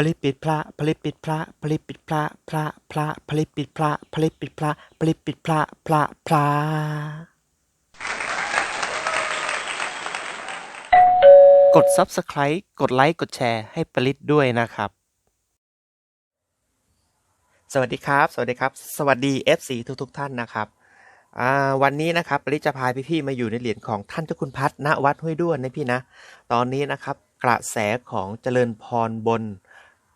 ผลิตปิดพระผลิตปิดพระผลิตปิดพระพระพระผลิตปิดพระผลิตปิดพระผลิตปิดพระพระพระกด Subscribe กดไลค์กดแชร์ให้ผลิตด้วยนะครับ สวัสดีครับ สวัสดีครับ สวัสดี FC ทุกทุกท่านนะครับวันนี้นะครับปริจะพาพี่ๆมาอยู่ในเหรียญของท่านเจ้าคุณพัฒณวัดห้วยด้วนนะพี่นะ ตอนนี้นะครับกระแสของเจริญพรบน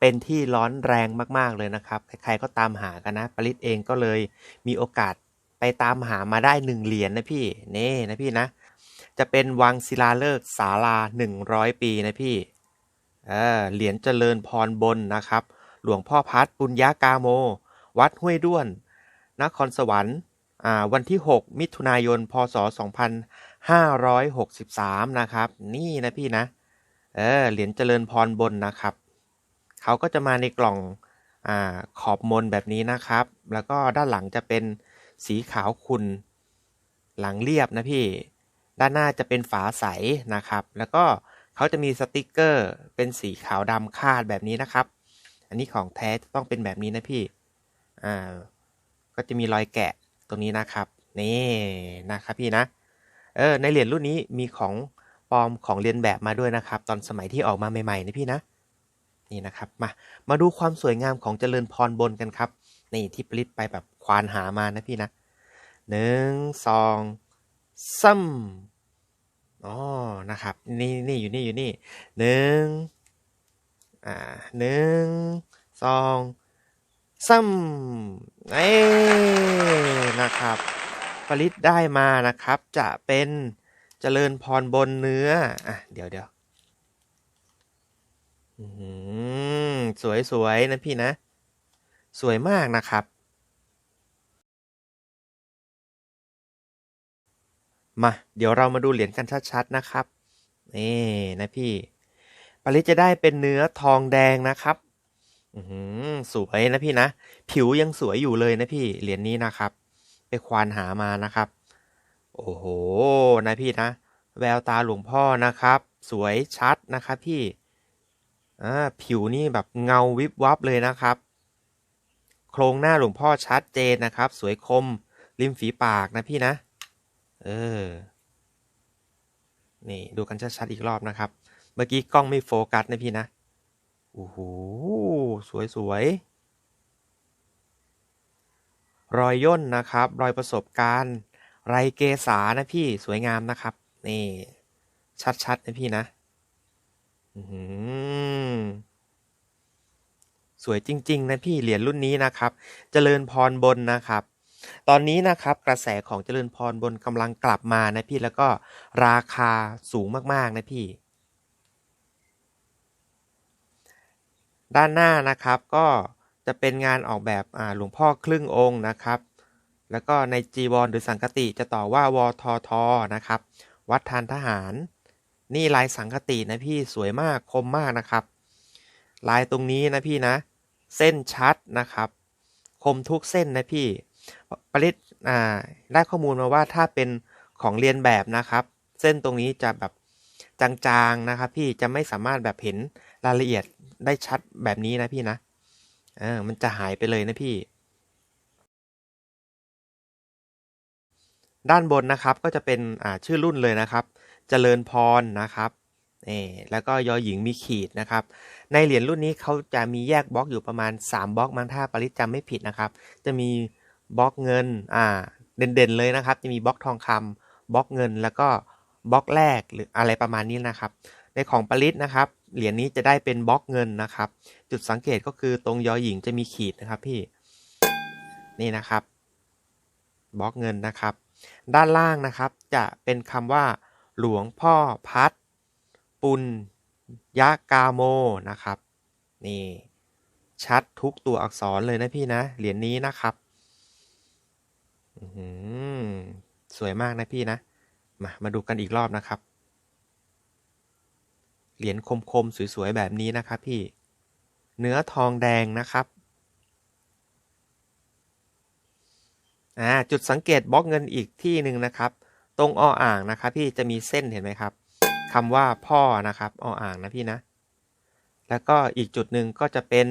เป็นที่ร้อนแรงมากๆเลยนะครับ ใครๆก็ตามหากันนะปริศเองก็เลยมีโอกาสไปตามหามาได้หนึ่งเหรียญนะพี่นี่นะพี่นะ จะเป็นวังศิลาฤกษ์ศาลาหนึ่งร้อยปีนะพี่เออเหรียญเจริญพรบนนะครับ หลวงพ่อพัดปุญญากาโม วัดห้วยด้วน นครสวรรค์อ่าวันที่ 6 มิถุนายน พศ 2563 นะครับ นี่นะพี่นะ เออ เหรียญเจริญพรบนนะครับ เขาก็จะมาในกล่องอขอบมนแบบนี้นะครับ แล้วก็ด้านหลังจะเป็นสีขาวขุ่นหลังเรียบนะพี่ ด้านหน้าจะเป็นฝาใสนะครับ แล้วก็เขาจะมีสติกเกอร์เป็นสีขาวดำคาดแบบนี้นะครับ อันนี้ของแท้จะต้องเป็นแบบนี้นะพี่อ่าก็จะมีรอยแกะตรงนี้นะครับนี่นะครับพี่นะเออในเหรียญรุ่นนี้มีของปลอมของเรียนแบบมาด้วยนะครับ ตอนสมัยที่ออกมาใหม่ๆนะพี่นะ นี่นะครับ มา มาดูความสวยงามของเจริญพรบนกันครับ นี่ที่ปลิตไปแบบควานหามานะพี่นะหนึ่งสองซ้ำอ๋อนะครับ นี่นี่อยู่นี่อยู่นี่หนึ่งอ่าหนึ่งสองซ้ำเอ้นะครับปลิตได้มานะครับ จะเป็นเจริญพรบนเนื้ออะเดี๋ยวเดี๋ยว สวยสวยนะพี่นะ สวยมากนะครับ มา เดี๋ยวเรามาดูเหรียญกันชัดๆนะครับ นี่นะพี่ปริจะได้เป็นเนื้อทองแดงนะครับ อืสวยนะพี่นะ ผิวยังสวยอยู่เลยนะพี่ เหรียญนี้นะครับ ไปควานหามานะครับ โอ้โห นะพี่นะ แววตาหลวงพ่อนะครับ สวยชัดนะครับพี่ อ่าผิวนี่แบบเงาวิบวับเลยนะครับ โครงหน้าหลวงพ่อชัดเจนนะครับ สวยคม ริมฝีปากนะพี่นะ เออ นี่ดูกันชัดๆอีกรอบนะครับ เมื่อกี้กล้องไม่โฟกัสนะพี่นะโอ้โหสวยๆรอยย่นนะครับ รอยประสบการณ์ ไรเกษานะพี่สวยงามนะครับ นี่ ชัดๆนะพี่นะ สวยจริง ๆ นะพี่เหรียญรุ่นนี้นะครับ เจริญพรบนนะครับ ตอนนี้นะครับ กระแสของเจริญพรบนกำลังกลับมานะพี่แล้วก็ราคาสูงมาก ๆ นะพี่ ด้านหน้านะครับก็จะเป็นงานออกแบบอาหลวงพ่อครึ่งองค์นะครับ แล้วก็ในจีวรหรือสังกติจะต่อว่าวททนะครับ วัดทานทหาร นี่ลายสังกตินะพี่สวยมากคมมากนะครับ ลายตรงนี้นะพี่นะ เส้นชัดนะครับ คมทุกเส้นนะพี่ปริศอ่าได้ข้อมูลมาว่าถ้าเป็นของเรียนแบบนะครับ เส้นตรงนี้จะแบบจางๆนะครับ พี่จะไม่สามารถแบบเห็นรายละเอียดได้ชัดแบบนี้นะพี่นะเออมันจะหายไปเลยนะพี่ ด้านบนนะครับก็จะเป็นอ่าชื่อรุ่นเลยนะครับ เจริญพรนะครับนี่แล้วก็ยอหญิงมีขีดนะครับ ในเหรียญรุ่นนี้เขาจะมีแยกบล็อกอยู่ประมาณ 3บล็อกมั้งถ้าปริศจำไม่ผิดนะครับ จะมีบล็อกเงินอ่าเด่นๆเลยนะครับ จะมีบล็อกทองคำบล็อกเงินแล้วก็บล็อกแรกหรืออะไรประมาณนี้นะครับ ในของปริศนะครับ เหรียญนี้จะได้เป็นบล็อกเงินนะครับ จุดสังเกตก็คือตรงยอหญิงจะมีขีดนะครับพี่นี่นะครับบล็อกเงินนะครับ ด้านล่างนะครับจะเป็นคำว่า หลวงพ่อพัด ปุณยากาโมนะครับ นี่ ชัดทุกตัวอักษรเลยนะพี่นะ เหรียญนี้นะครับอื้อหือสวยมากนะพี่นะ มา มาดูกันอีกรอบนะครับ เหรียญคมๆ สวย ๆ แบบนี้นะครับพี่ เนื้อทองแดงนะครับอ่าจุดสังเกตบล็อกเงินอีกที่หนึ่งนะครับ รงออ่างนะครับพี่จะมีเส้นเห็นไหมครับคำว่าพ่อนะครับออ่างนะพี่นะ แล้วก็อีกจุดหนึ่งก็จะเป็น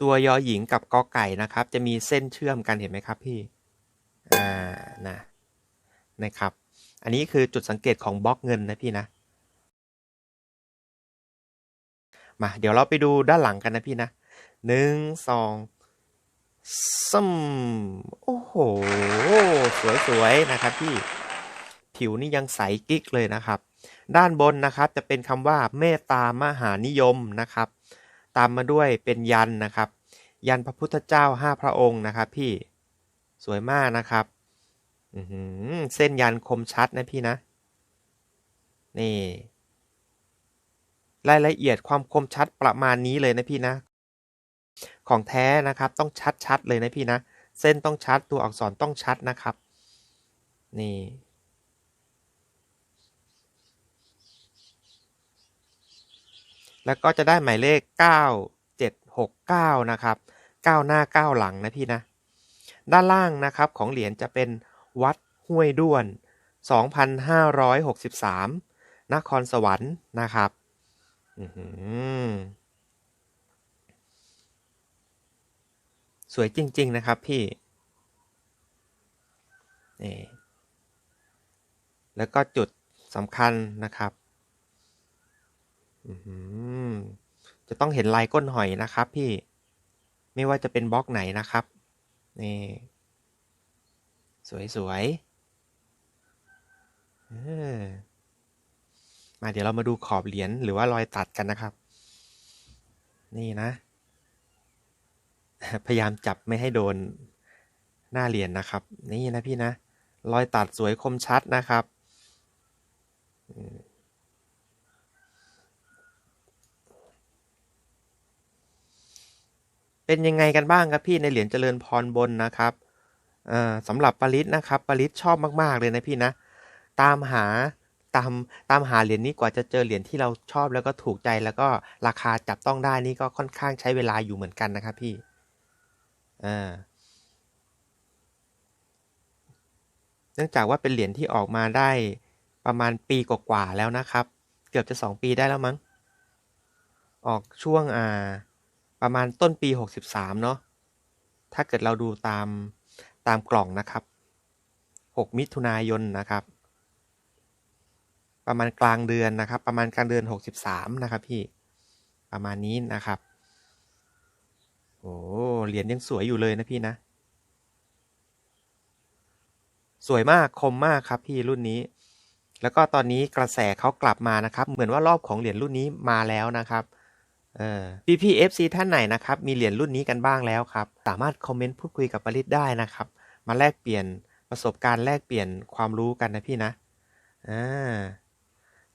ตัวยอหญิงกับกอไก่นะครับ จะมีเส้นเชื่อมกันเห็นไหมครับพี่อ่านะนะครับ อันนี้คือจุดสังเกตของบล็อกเงินนะพี่นะมาเดี๋ยวเราไปดูด้านหลังกันนะพี่นะหนึ่งสองซัมโอ้โห สวย ๆ นะครับพี่ ผิวนี่ยังใสกิ๊กเลยนะครับ ด้านบนนะครับจะเป็นคำว่าเมตตามหานิยมนะครับ ตามมาด้วยเป็นยันนะครับ ยันพระพุทธเจ้าห้าพระองค์นะครับ พี่สวยมากนะครับอือหือเส้นยันคมชัดนะพี่นะ นี่ รายละเอียดความคมชัดประมาณนี้เลยนะพี่นะ ของแท้นะครับ ต้องชัดๆเลยนะพี่นะ เส้นต้องชัดตัวอักษรต้องชัดนะครับ นี่ แล้วก็จะได้หมายเลข 9769 นะครับ9หน้า9หลังนะพี่นะ ด้านล่างนะครับของเหรียญจะเป็นวัดห้วยด้วน 2,563 นครสวรรค์นะครับอื้อหือสวยจริง ๆ นะครับพี่นี่แล้วก็จุดสำคัญนะครับ จะต้องเห็นลายก้นหอยนะครับพี่ ไม่ว่าจะเป็นบล็อกไหนนะครับ นี่ สวยๆมาเดี๋ยวเรามาดูขอบเหรียญหรือว่ารอยตัดกันนะครับ นี่นะ พยายามจับไม่ให้โดนหน้าเหรียญนะครับ นี่นะพี่นะ รอยตัดสวยคมชัดนะครับอืม เป็นยังไงกันบ้างครับพี่ในเหรียญเจริญพรบนนะครับสำหรับปริศนะครับปริศชอบมาก ๆ เลยนะพี่นะ ตามหาตามตามหาเหรียญนี้กว่าจะเจอเหรียญที่เราชอบแล้วก็ถูกใจแล้วก็ราคาจับต้องได้นี่ก็ค่อนข้างใช้เวลาอยู่เหมือนกันนะครับพี่อ่าเนื่องจากว่าเป็นเหรียญที่ออกมาได้ประมาณปีกว่าๆแล้วนะครับ เกือบจะสองปีได้แล้วมั้ง ออกช่วงอ่า ประมาณต้นปี 63 เนาะ ถ้าเกิดเราดูตามตามกล่องนะครับ 6 มิถุนายนนะครับ ประมาณกลางเดือนนะครับ ประมาณกลางเดือน 63 นะครับพี่ ประมาณนี้นะครับ โอ้เหรียญยังสวยอยู่เลยนะพี่นะ สวยมากคมมากครับพี่รุ่นนี้ แล้วก็ตอนนี้กระแสเขากลับมานะครับ เหมือนว่ารอบของเหรียญรุ่นนี้มาแล้วนะครับ เออ PPFC ท่านไหนนะครับ มีเหรียญรุ่นนี้กันบ้างแล้วครับ สามารถคอมเมนต์พูดคุยกับปริศได้นะครับ มาแลกเปลี่ยนประสบการณ์แลกเปลี่ยนความรู้กันนะพี่นะอ่า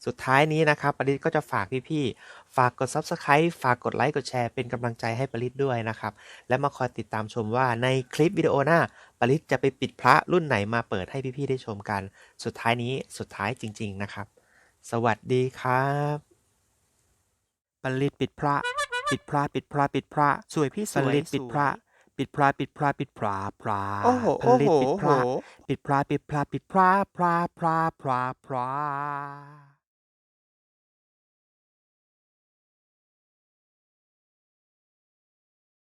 สุดท้ายนี้นะครับปริศก็จะฝากพี่ๆฝากกด Subscribe ฝากกดไลค์กดแชร์เป็นกำลังใจให้ปริศด้วยนะครับ และมาคอยติดตามชมว่าในคลิปวิดีโอหน้าปริศจะไปปิดพระรุ่นไหนมาเปิดให้พี่ๆได้ชมกัน สุดท้ายนี้สุดท้ายจริง ๆนะครับ สวัสดีครับ ปริตปิดพระ ปิดพระปิดพระปิดพระ สวยพี่สปวยริตปิดพระ ปิดพระปิดพระปิดพระพระโอ้โหปโอ้ริโหตปิดโอ้พโหระปิดพระปิดพระปิดพระพระพระพระพระ